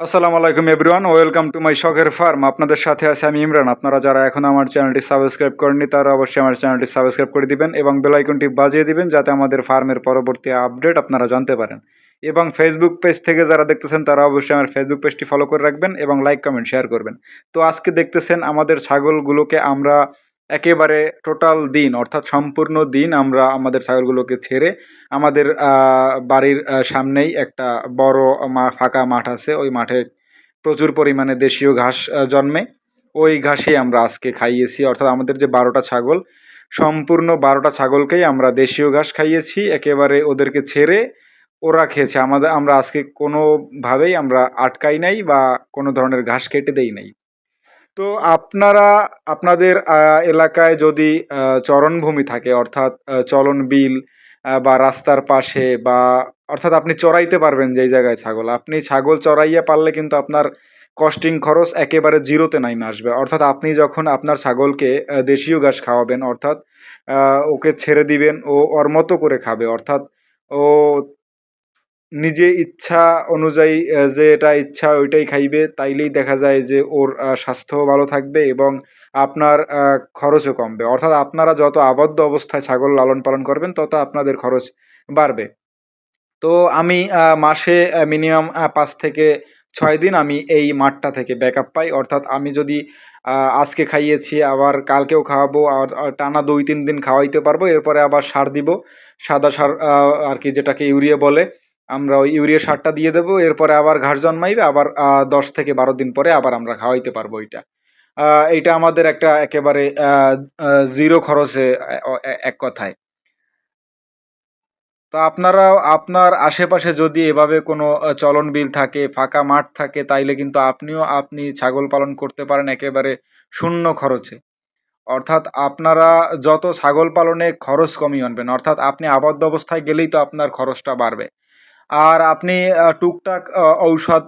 আসসালামু আলাইকুম everyone welcome to my শখের ফার্ম আপনাদের সাথে আছে আমি ইমরান। আপনারা যারা এখন আমার চ্যানেলটি সাবস্ক্রাইব করেননি, তারা অবশ্যই আমার চ্যানেলটি সাবস্ক্রাইব করে দিবেন এবং বেল আইকনটি বাজিয়ে দিবেন যাতে আমাদের ফার্মের পরবর্তী আপডেট আপনারা জানতে পারেন। এবং ফেসবুক পেজ থেকে যারা দেখতেছেন, তারা অবশ্যই আমার ফেসবুক পেজটি ফলো করে রাখবেন এবং লাইক কমেন্ট শেয়ার করবেন। তো আজকে দেখতেছেন আমাদের ছাগলগুলোকে আমরা একেবারে টোটাল দিন, অর্থাৎ সম্পূর্ণ দিন আমরা আমাদের ছাগলগুলোকে ছেড়ে আমাদের বাড়ির সামনেই একটা বড় ফাঁকা মাঠ আছে। ওই মাঠে প্রচুর পরিমাণে দেশীয় ঘাস জন্মে। ওই ঘাসই আমরা আজকে খাইয়েছি। অর্থাৎ আমাদের যে বারোটা ছাগল, সম্পূর্ণ বারোটা ছাগলকেই আমরা দেশীয় ঘাস খাইয়েছি। একেবারে ওদেরকে ছেড়ে ওরা খেয়েছে। আমাদের, আমরা আজকে কোনোভাবেই আমরা আটকাই নাই বা কোনো ধরনের ঘাস কেটে দেই নাই। তো আপনারা, আপনাদের এলাকায় যদি চরণভূমি থাকে, অর্থাৎ চলন বিল বা রাস্তার পাশে, বা, অর্থাৎ আপনি চড়াইতে পারবেন যেই জায়গায় ছাগল, আপনি ছাগল চড়াইয়া পারলে কিন্তু আপনার কস্টিং খরচ একেবারে জিরোতে নাইমে আসবে। অর্থাৎ আপনি যখন আপনার ছাগলকে দেশীয় ঘাস খাওয়াবেন, অর্থাৎ ওকে ছেড়ে দিবেন, ও ওর মতো করে খাবে, অর্থাৎ ও নিজে ইচ্ছা অনুযায়ী যে এটা ইচ্ছা ওইটাই খাইবে, তাইলেই দেখা যায় যে ওর স্বাস্থ্য ভালো থাকবে এবং আপনার খরচও কমবে। অর্থাৎ আপনারা যত আবদ্ধ অবস্থায় ছাগল লালন পালন করবেন, তত আপনাদের খরচ বাড়বে। তো আমি মাসে মিনিমাম পাঁচ থেকে ছয় দিন আমি এই মাঠটা থেকে ব্যাকআপ পাই। অর্থাৎ আমি যদি আজকে খাইয়েছি, আবার কালকেও খাওয়াবো, আর টানা দুই, তিন দিন খাওয়াইতে পারব, এরপরে আবার সার দিব। সাদা সার আর কি যেটাকে ইউরিয়া বলে আমরা ওই ইউরিয়া সারটা দিয়ে দেবো, এরপরে আবার ঘাস জন্মাইবে, আবার দশ থেকে বারো দিন পরে আবার আমরা খাওয়াইতে পারব এটা এইটা আমাদের একটা একেবারে জিরো খরচে এক কথায়। তো আপনারা, আপনার আশেপাশে যদি এভাবে কোনো চলন বিল থাকে, ফাঁকা মাঠ থাকে, তাইলে কিন্তু আপনিও আপনি ছাগল পালন করতে পারেন একেবারে শূন্য খরচে। অর্থাৎ আপনারা যত ছাগল পালনে খরচ কমিয়ে আনবেন, অর্থাৎ আপনি আবদ্ধ অবস্থায় গেলেই তো আপনার খরচটা বাড়বে। আর আপনি টুকটাক ঔষধ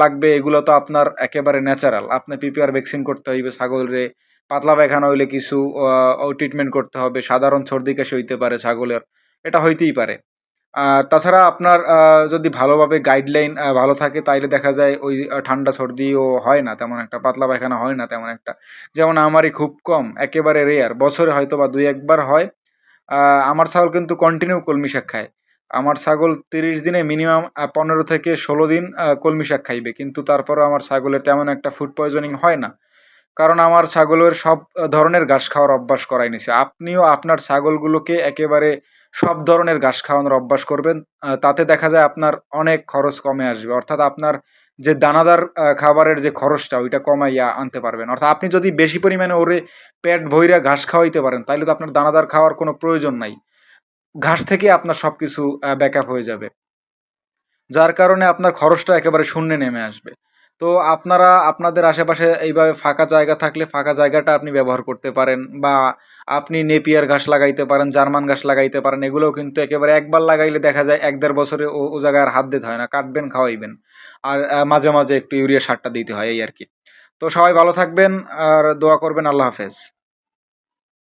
লাগবে, এগুলো তো আপনার একেবারে ন্যাচারাল আপনি পিপিআর ভ্যাকসিন করতে হইবে ছাগলের পাতলা পায়খানা হইলে কিছু ট্রিটমেন্ট করতে হবে, সাধারণ সর্দি কাশি হইতে পারে ছাগলের, এটা হইতেই পারে। তাছাড়া আপনার যদি ভালোভাবে গাইডলাইন ভালো থাকে, তাইলে দেখা যায় ওই ঠান্ডা সর্দিও হয় না, তেমন একটা, পাতলা পায়খানা হয় না, তেমন একটা। যেমন আমারই খুব কম, একেবারে রেয়ার বছরে হয়তো বা দুই একবার হয়। আমার ছাগল কিন্তু কন্টিনিউ কলমি শাক খায়। আমার ছাগল তিরিশ দিনে মিনিমাম পনেরো থেকে ষোলো দিন কলমি শাক খাইবে। কিন্তু তারপরও আমার ছাগলের তেমন একটা ফুড পয়জনিং হয় না। কারণ আমার ছাগলের সব ধরনের ঘাস খাওয়ার অভ্যাস করাই নিছে। আপনিও আপনার ছাগলগুলোকে একেবারে সব ধরনের ঘাস খাওয়ানোর অভ্যাস করবেন তাতে দেখা যায় আপনার অনেক খরচ কমে আসবে। অর্থাৎ আপনার যে দানাদার খাবারের যে খরচটা, ওইটা কমাইয়া আনতে পারবেন। অর্থাৎ আপনি যদি বেশি পরিমাণে ওরে পেট ভইরা ঘাস খাওয়াইতে পারেন তাহলে তো আপনার দানাদার খাওয়ার কোনো প্রয়োজন নাই। ঘাস থেকে আপনার সব কিছু ব্যাকআপ হয়ে যাবে। যার কারণে আপনার খরচটা একেবারে শূন্যে নেমে আসবে। তো আপনারা, আপনাদের আশেপাশে এইভাবে ফাঁকা জায়গা থাকলে ফাঁকা জায়গাটা আপনি ব্যবহার করতে পারেন বা আপনি নেপিয়ার ঘাস লাগাইতে পারেন, জার্মান ঘাস লাগাইতে পারেন, এগুলোও কিন্তু একেবারে একবার লাগাইলে দেখা যায় এক দেড় বছরে ও ও জায়গায় আর হাত দিতে হয় না, কাটবেন, খাওয়াইবেন। আর মাঝে মাঝে একটু ইউরিয়া সারটা দিতে হয়, এই আর কি। তো সবাই ভালো থাকবেন, আর দোয়া করবেন, আল্লাহ হাফেজ।